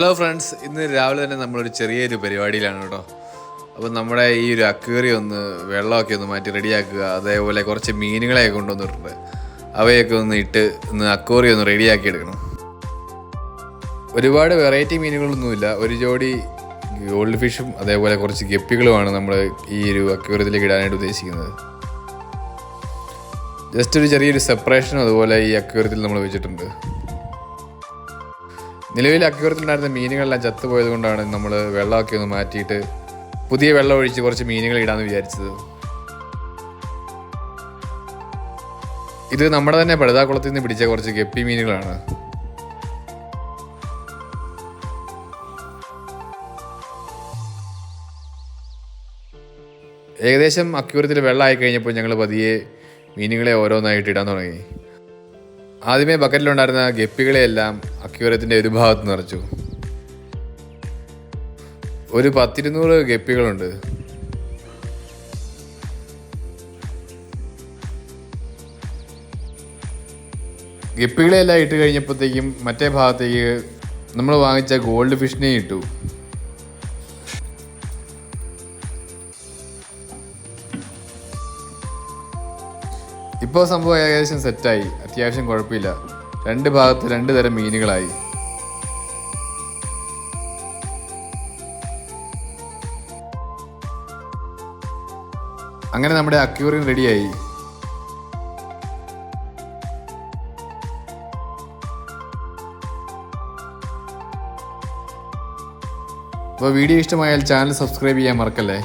Hello friends ഇന്ന് രാവിലെ തന്നെ നമ്മളൊരു ചെറിയൊരു പരിപാടിയിലാണ് കേട്ടോ. അപ്പം നമ്മുടെ ഈ ഒരു അക്വേറിയം ഒന്ന് വെള്ളമൊക്കെ ഒന്ന് മാറ്റി റെഡിയാക്കുക അതേപോലെ കുറച്ച് മീനുകളെയൊക്കെ കൊണ്ടുവന്നിട്ടുണ്ട്. അവയൊക്കെ ഒന്ന് ഇട്ട് ഒന്ന് അക്വേറിയം ഒന്ന് റെഡിയാക്കി എടുക്കണം. ഒരുപാട് വെറൈറ്റി മീനുകളൊന്നുമില്ല. ഒരു ജോഡി ഗോൾഡ് ഫിഷും അതേപോലെ കുറച്ച് ഗപ്പികളുമാണ് നമ്മൾ ഈ ഒരു അക്വേറിയത്തിലേക്ക് ഇടാനായിട്ട് ഉദ്ദേശിക്കുന്നത്. ജസ്റ്റ് ഒരു ചെറിയൊരു സെപ്പറേഷനും അതുപോലെ ഈ അക്വേറിയത്തിൽ നമ്മൾ വെച്ചിട്ടുണ്ട്. നിലവിൽ അക്യൂറത്തിലുണ്ടായിരുന്ന മീനുകളെല്ലാം ചത്തുപോയത് കൊണ്ടാണ് നമ്മൾ വെള്ളമൊക്കെ ഒന്ന് മാറ്റിയിട്ട് പുതിയ വെള്ളം ഒഴിച്ച് കുറച്ച് മീനുകൾ ഇടാമെന്ന് വിചാരിച്ചത്. ഇത് നമ്മുടെ തന്നെ പടുതാക്കുളത്തിൽ നിന്ന് പിടിച്ച കുറച്ച് ഗപ്പി മീനുകളാണ്. ഏകദേശം അക്യൂരത്തിൽ വെള്ളമായി കഴിഞ്ഞപ്പോൾ ഞങ്ങൾ പതിയെ മീനുകളെ ഓരോന്നായിട്ട് ഇടാൻ തുടങ്ങി. ആദ്യമേ ബക്കറ്റിലുണ്ടായിരുന്ന ഗപ്പികളെയെല്ലാം അക്യൂരത്തിന്റെ ഒരു ഭാഗത്ത് നിറച്ചു. ഒരു പത്തിരുന്നൂറ് ഗപ്പികളുണ്ട്. ഗപ്പികളെല്ലാം ഇട്ട് കഴിഞ്ഞപ്പോഴത്തേക്കും മറ്റേ ഭാഗത്തേക്ക് നമ്മൾ വാങ്ങിച്ച ഗോൾഡ് ഫിഷിനെ ഇട്ടു. ഇപ്പോൾ സംഭവം ഏകദേശം സെറ്റായി. അത്യാവശ്യം കുഴപ്പമില്ല. രണ്ട് ഭാഗത്ത് രണ്ട് തരം മീനുകളായി. അങ്ങനെ നമ്മുടെ അക്യൂറിയം റെഡിയായി. അപ്പോൾ വീഡിയോ ഇഷ്ടമായാൽ ചാനൽ സബ്സ്ക്രൈബ് ചെയ്യാൻ മറക്കല്ലേ?